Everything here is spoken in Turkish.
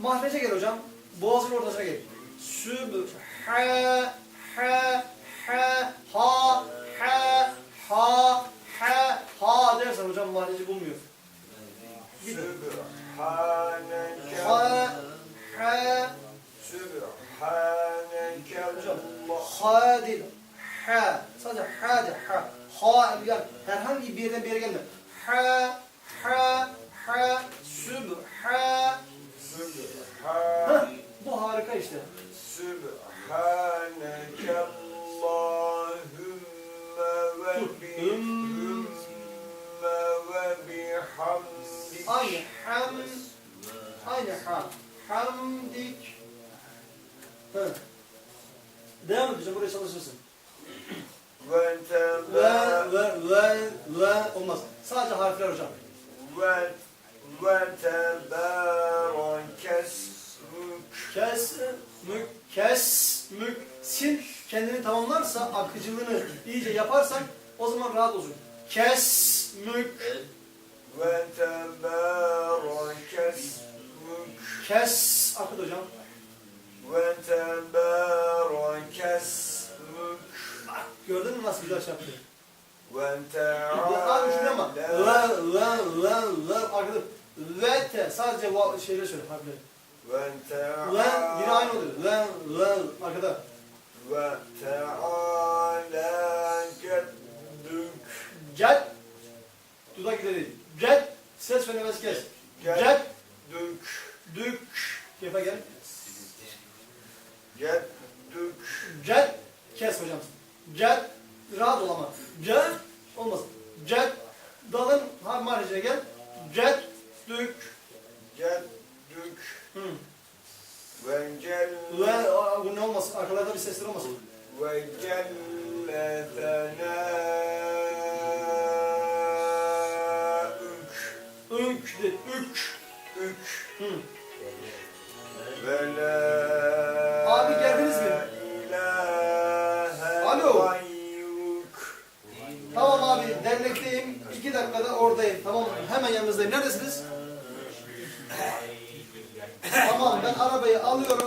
Mahrece gel hocam. Boğazın ortasına gel. Süb, ha, ha, ha, ha, ha, ha, ha, dersen hocam mahreci bulmuyor. Sübhaneke Ha, ha, ha değil. Ha. Sadece ha de ha. Ha yani herhangi bir yerden bir yere gelme. Ha, ha, ha, süb, ha. Sübhan Heh, bu harika işte. Sübhaneke Allahümme ve bihümme ve bihamdik Aynı ham, aynı ham. Hamdik. Hı. Devam edeceğim, buraya çalışırsın. ve Ve, ve, ve, ve olmaz. Sadece harfler hocam. ve ve tebârekesmük Kes, mük, kes, mük, sin kendini tamamlarsa, akıcılığını iyice yaparsan o zaman rahat olsun. Kes, mük, ve tebârekesmük kes, akıt hocam. ve tebârekesmük Gördün mü nasıl güzel şey yaptı? ve Ya Abi şunu ama. Ve, teâlâ ve, ve, ve, arkada. Ve te, sadece şeyle söyle harfleri. Ve Ve, yine aynı oluyor. Ve, ve, arkada. ve teâlâ ceddük Ced, dudak ileri. Ced, ses söylemesi kes. Ced, ceddük dük, kefe gel. ceddük Ced, kes hocam. Ced, rahat ol ama. Ced, olmaz. Ced, dalın har maricine gel. Ced, dük. Ceddük Hı. ve celle Ve, aa, bu ne olmasın, arkalarda bir sesler olmasın. ve celle tenâük Ünk, de, ük. ük Hı. ve la Abi geldiniz mi? Alo. Tamam abi, dernekteyim. İki dakikada oradayım. Tamam mı? Hemen yanınızdayım. Neredesiniz? tamam, ben arabayı alıyorum.